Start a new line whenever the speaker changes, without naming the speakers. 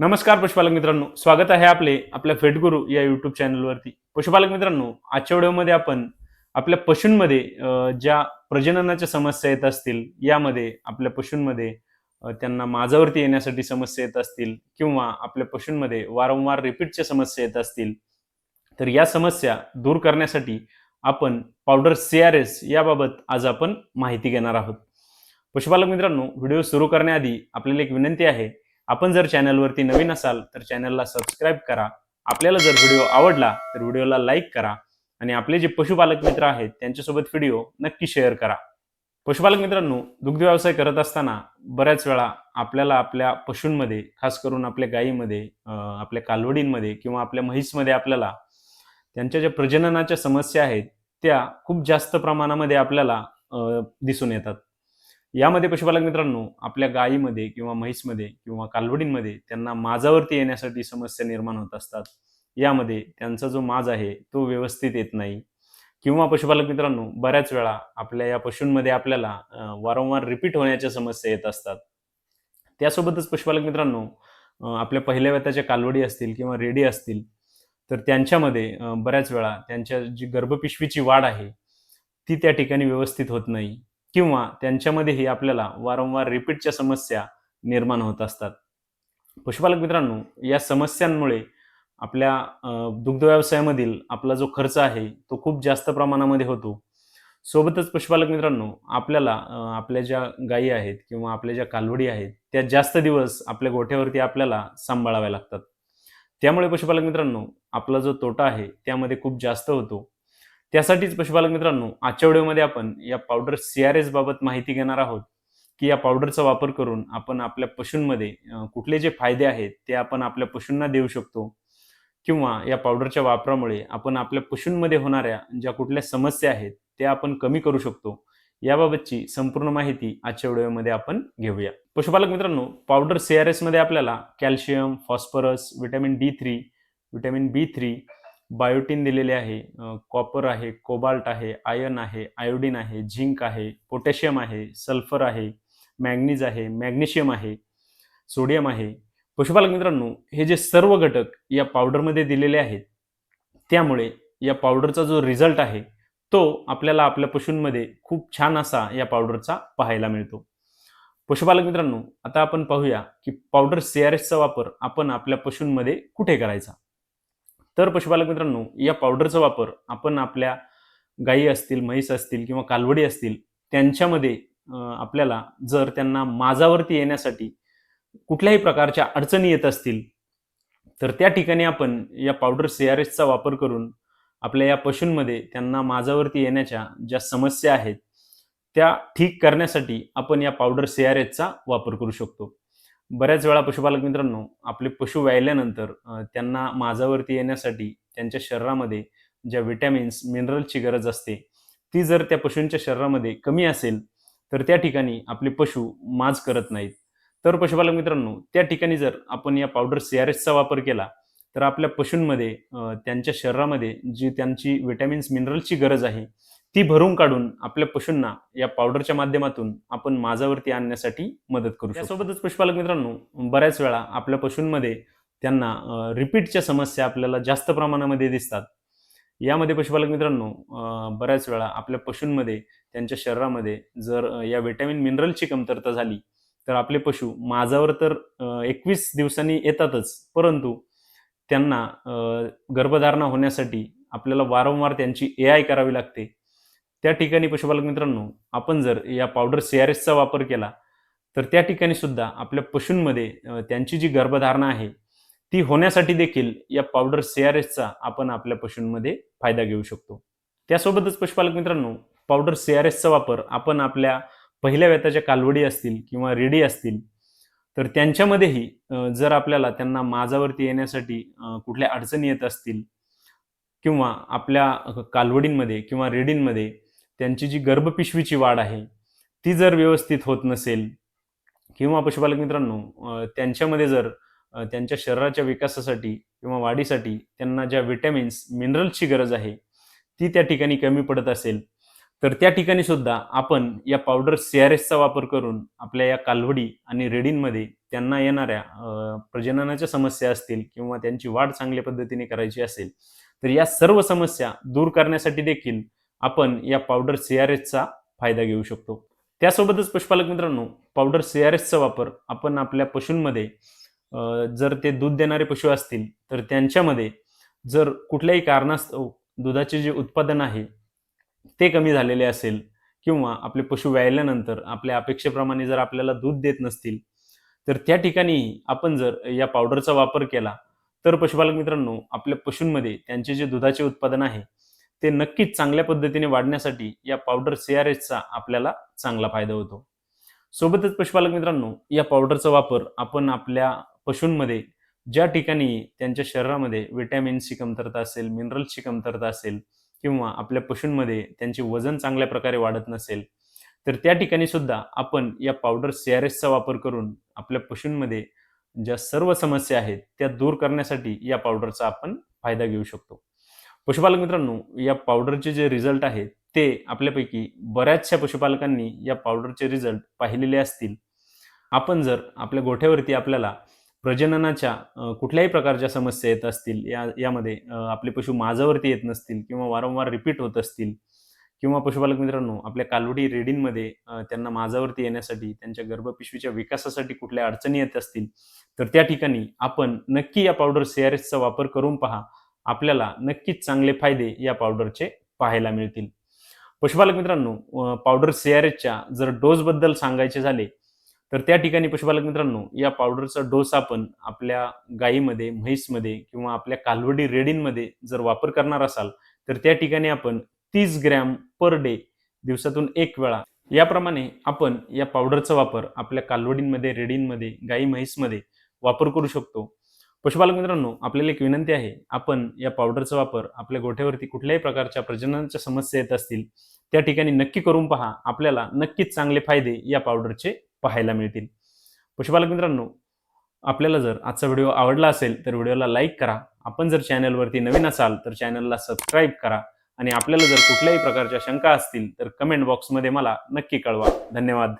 नमस्कार पशुपालक मित्रांनो स्वागत आहे आपले आपल्या फेटगुरू या युट्यूब चॅनलवरती पशुपालक मित्रांनो आजच्या व्हिडिओमध्ये आपण आपल्या पशूंमध्ये ज्या प्रजननाच्या समस्या येत असतील यामध्ये आपल्या पशूंमध्ये त्यांना माझावरती येण्यासाठी समस्या येत असतील किंवा आपल्या पशूंमध्ये वारंवार रिपीटच्या समस्या येत असतील तर या समस्या दूर करण्यासाठी आपण पावडर सी आर एस याबाबत आज आपण माहिती घेणार आहोत. पशुपालक मित्रांनो व्हिडिओ सुरू करण्याआधी आपल्याला एक विनंती आहे आपण जर चॅनलवरती नवीन असाल तर चॅनलला सबस्क्राईब करा. आपल्याला जर व्हिडिओ आवडला तर व्हिडिओला लाईक करा. आणि आपले जे पशुपालक मित्र आहेत त्यांच्यासोबत व्हिडिओ नक्की शेअर करा. पशुपालक मित्रांनो दुग्ध व्यवसाय करत असताना बऱ्याच वेळा आपल्याला आपल्या पशूंमध्ये खास करून आपल्या गायीमध्ये आपल्या कालवडींमध्ये किंवा आपल्या म्हैसमध्ये आपल्याला त्यांच्या ज्या प्रजननाच्या समस्या आहेत त्या खूप जास्त प्रमाणामध्ये आपल्याला दिसून येतात. यामध्ये पशुपालक मित्रांनो आपल्या गायीमध्ये किंवा म्हैसमध्ये किंवा कालवडींमध्ये त्यांना माजावरती येण्यासाठी समस्या निर्माण होत असतात. यामध्ये त्यांचा जो माज आहे तो व्यवस्थित येत नाही. किंवा पशुपालक मित्रांनो बऱ्याच वेळा आपल्या या पशूंमध्ये आपल्याला वारंवार रिपीट होण्याच्या समस्या येत असतात. त्यासोबतच पशुपालक मित्रांनो आपल्या पहिल्या व्यताच्या कालवडी असतील किंवा रेडी असतील तर त्यांच्यामध्ये बऱ्याच वेळा त्यांच्या जी गर्भपिशवीची वाढ आहे ती त्या ठिकाणी व्यवस्थित होत नाही. किंवा त्यांच्यामध्येही आपल्याला वारंवार रिपीटच्या समस्या निर्माण होत असतात. पशुपालक मित्रांनो या समस्यांमुळे आपल्या दुग्ध व्यवसायामधील आपला जो खर्च आहे तो खूप जास्त प्रमाणामध्ये होतो. सोबतच पशुपालक मित्रांनो आपल्याला आपल्या ज्या गायी आहेत किंवा आपल्या ज्या कालवडी आहेत त्या जास्त दिवस आपल्या गोठ्यावरती आपल्याला सांभाळाव्या लागतात. त्यामुळे पशुपालक मित्रांनो आपला जो तोटा आहे त्यामध्ये खूप जास्त होतो. त्यासाठीच पशुपालक मित्रांनो आजच्या व्हिडिओमध्ये आपण या पावडर सी आर एस बाबत माहिती घेणार आहोत की या पावडरचा वापर करून आपण आपल्या पशूंमध्ये कुठले जे फायदे आहेत ते आपण आपल्या पशूंना देऊ शकतो किंवा या पावडरच्या वापरामुळे आपण आपल्या पशूंमध्ये होणाऱ्या ज्या कुठल्या समस्या आहेत त्या आपण कमी करू शकतो. याबाबतची संपूर्ण माहिती आजच्या व्हिडिओमध्ये आपण घेऊया. पशुपालक मित्रांनो पावडर सी आर एसमध्ये आपल्याला calcium phosphorus vitamin D three vitamin B three biotin दिलेले आहे कॉपर आहे कोबाल्ट आहे आयर्न आहे आयोडीन आहे झिंक आहे पोटॅशियम आहे सल्फर आहे मॅग्नीज आहे मॅग्नेशियम आहे सोडियम आहे. पशुपालक मित्रांनो हे जे सर्व घटक या पावडरमध्ये दिलेले आहेत त्यामुळे या पावडरचा जो रिझल्ट आहे तो आपल्याला आपल्या पशूंमध्ये खूप छान असा या पावडरचा पाहायला मिळतो. पशुपालक मित्रांनो आता आपण पाहूया की पावडर सी आर एसचा वापर आपण आपल्या पशूंमध्ये कुठे करायचा? तर पशुपालक मित्रांनो या पावडरचा वापर आपण आपल्या गायी असतील म्हैस असतील किंवा कालवडी असतील त्यांच्यामध्ये आपल्याला जर त्यांना माजावरती येण्यासाठी कुठल्याही प्रकारच्या अडचणी येत असतील तर त्या ठिकाणी आपण या पावडर सी आर एसचा वापर करून आपल्या या पशूंमध्ये त्यांना माझावरती येण्याच्या ज्या समस्या आहेत त्या ठीक करण्यासाठी आपण या पावडर सी आर एसचा वापर करू शकतो. बऱ्याच वेळा पशुपालक मित्रांनो आपले पशु व्यायल्यानंतर त्यांना माझावरती येण्यासाठी त्यांच्या शरीरामध्ये ज्या विटॅमिन्स मिनरलची गरज असते ती जर त्या पशूंच्या शरीरामध्ये कमी असेल तर त्या ठिकाणी आपले पशु माज करत नाहीत. तर पशुपालक मित्रांनो त्या ठिकाणी जर आपण या पावडर सी आर एसचा वापर केला तर आपल्या पशूंमध्ये त्यांच्या शरीरामध्ये जी त्यांची विटॅमिन्स मिनरलची गरज आहे ती भरून काढून आपल्या पशूंना या पावडरच्या माध्यमातून आपण माझावरती आणण्यासाठी मदत करू त्यासोबतच पशुपालक मित्रांनो बऱ्याच वेळा आपल्या पशूंमध्ये त्यांना रिपीटच्या समस्या आपल्याला जास्त प्रमाणामध्ये दिसतात. यामध्ये पशुपालक मित्रांनो बऱ्याच वेळा आपल्या पशूंमध्ये त्यांच्या शरीरामध्ये जर या व्हिटॅमिन मिनरलची कमतरता झाली तर आपले पशु माझावर तर एकवीस दिवसांनी येतातच परंतु त्यांना गर्भधारणा होण्यासाठी आपल्याला वारंवार त्यांची ए आय करावी लागते. त्या ठिकाणी पशुपालक मित्रांनो आपण जर या पावडर सी आर एसचा वापर केला तर त्या ठिकाणी सुद्धा आपल्या पशूंमध्ये त्यांची जी गर्भधारणा आहे ती होण्यासाठी देखील या पावडर सी आर एसचा आपण आपल्या पशूंमध्ये फायदा घेऊ शकतो. त्यासोबतच पशुपालक मित्रांनो पावडर सी आर एसचा वापर आपण आपल्या पहिल्या व्यताच्या कालवडी असतील किंवा रेडी असतील तर त्यांच्यामध्येही जर आपल्याला त्यांना माझावरती येण्यासाठी कुठल्या अडचणी येत असतील किंवा आपल्या कालवडींमध्ये किंवा रेडींमध्ये त्यांची जी गर्भपिशवीची वाढ आहे ती जर व्यवस्थित होत नसेल किंवा पशुपालक मित्रांनो त्यांच्यामध्ये जर त्यांच्या शरीराच्या विकासासाठी किंवा वाढीसाठी त्यांना ज्या विटॅमिन्स मिनरल्सची गरज आहे ती त्या ठिकाणी कमी पडत असेल तर त्या ठिकाणी सुद्धा आपण या पावडर सी आर एसचा वापर करून आपल्या या कालवडी आणि रेडींमध्ये त्यांना येणाऱ्या प्रजननाच्या समस्या असतील किंवा त्यांची वाढ चांगल्या पद्धतीने करायची असेल तर या सर्व समस्या दूर करण्यासाठी देखील आपण या पावडर सी आर एसचा फायदा घेऊ शकतो. त्यासोबतच पशुपालक मित्रांनो पावडर सी आर एसचा वापर आपण आपल्या पशूंमध्ये जर ते दूध देणारे पशु असतील तर त्यांच्यामध्ये जर कुठल्याही कारणास्तव दुधाचे जे उत्पादन आहे ते कमी झालेले असेल किंवा आपले पशु व्यायल्यानंतर आपल्या अपेक्षेप्रमाणे जर आपल्याला दूध देत नसतील तर त्या ठिकाणी आपण जर या पावडरचा वापर केला तर पशुपालक मित्रांनो आपल्या पशूंमध्ये त्यांचे जे दुधाचे उत्पादन आहे ते नक्कीच चांगल्या पद्धतीने वाढण्यासाठी या पावडर सी आर एसचा आपल्याला चांगला फायदा होतो. सोबतच पशुपालक मित्रांनो या पावडरचा वापर आपण आपल्या पशूंमध्ये ज्या ठिकाणी त्यांच्या शरीरामध्ये विटॅमिन्सची कमतरता असेल मिनरल्सची कमतरता असेल किंवा आपल्या पशूंमध्ये त्यांचे वजन चांगल्या प्रकारे वाढत नसेल तर त्या ठिकाणी सुद्धा आपण या पावडर सी आर एसचा वापर करून आपल्या पशूंमध्ये ज्या सर्व समस्या आहेत त्या दूर करण्यासाठी या पावडरचा आपण फायदा घेऊ शकतो. पशुपालक मित्रांनो या पावडरचे जे रिझल्ट आहेत ते आपल्यापैकी बऱ्याचशा पशुपालकांनी या पावडरचे रिझल्ट पाहिलेले असतील. आपण जर आपल्या गोठ्यावरती आपल्याला प्रजननाच्या कुठल्याही प्रकारच्या समस्या येत असतील या यामध्ये आपले पशु माझावरती येत नसतील किंवा वारंवार रिपीट होत असतील किंवा पशुपालक मित्रांनो आपल्या कालवडी रेडींमध्ये त्यांना माझावरती येण्यासाठी त्यांच्या गर्भपिशवीच्या विकासासाठी कुठल्या अडचणी येत असतील तर त्या ठिकाणी आपण नक्की या पावडर सी आर एसचा वापर करून पहा. आपल्याला नक्कीच चांगले फायदे या पावडरचे पाहायला मिळतील. पशुपालक मित्रांनो पावडर सी आर एचच्या जर डोसबद्दल सांगायचे झाले तर त्या ठिकाणी पशुपालक मित्रांनो या पावडरचा डोस आपण आपल्या गायीमध्ये म्हैसमध्ये किंवा आपल्या कालवडी रेडींमध्ये जर वापर करणार असाल तर त्या ठिकाणी आपण तीस ग्रॅम पर डे दिवसातून एक वेळा याप्रमाणे आपण या पावडरचा वापर आपल्या कालवडींमध्ये रेडींमध्ये गाई म्हैसमध्ये वापर करू शकतो. पशुपालक मित्रांनो आपल्याला एक विनंती आहे. आपण या पावडरचा वापर आपल्या गोठ्यावरती कुठल्याही प्रकारच्या प्रजननाच्या समस्या येत असतील त्या ठिकाणी नक्की करून पहा. आपल्याला नक्कीच चांगले फायदे या पावडरचे पाहायला मिळतील. पशुपालक मित्रांनो आपल्याला जर आजचा व्हिडिओ आवडला असेल तर व्हिडिओला लाईक करा. आपण जर चॅनलवरती नवीन असाल तर चॅनलला सबस्क्राईब करा. आणि आपल्याला जर कुठल्याही प्रकारच्या शंका असतील तर कमेंट बॉक्समध्ये मला नक्की कळवा. धन्यवाद.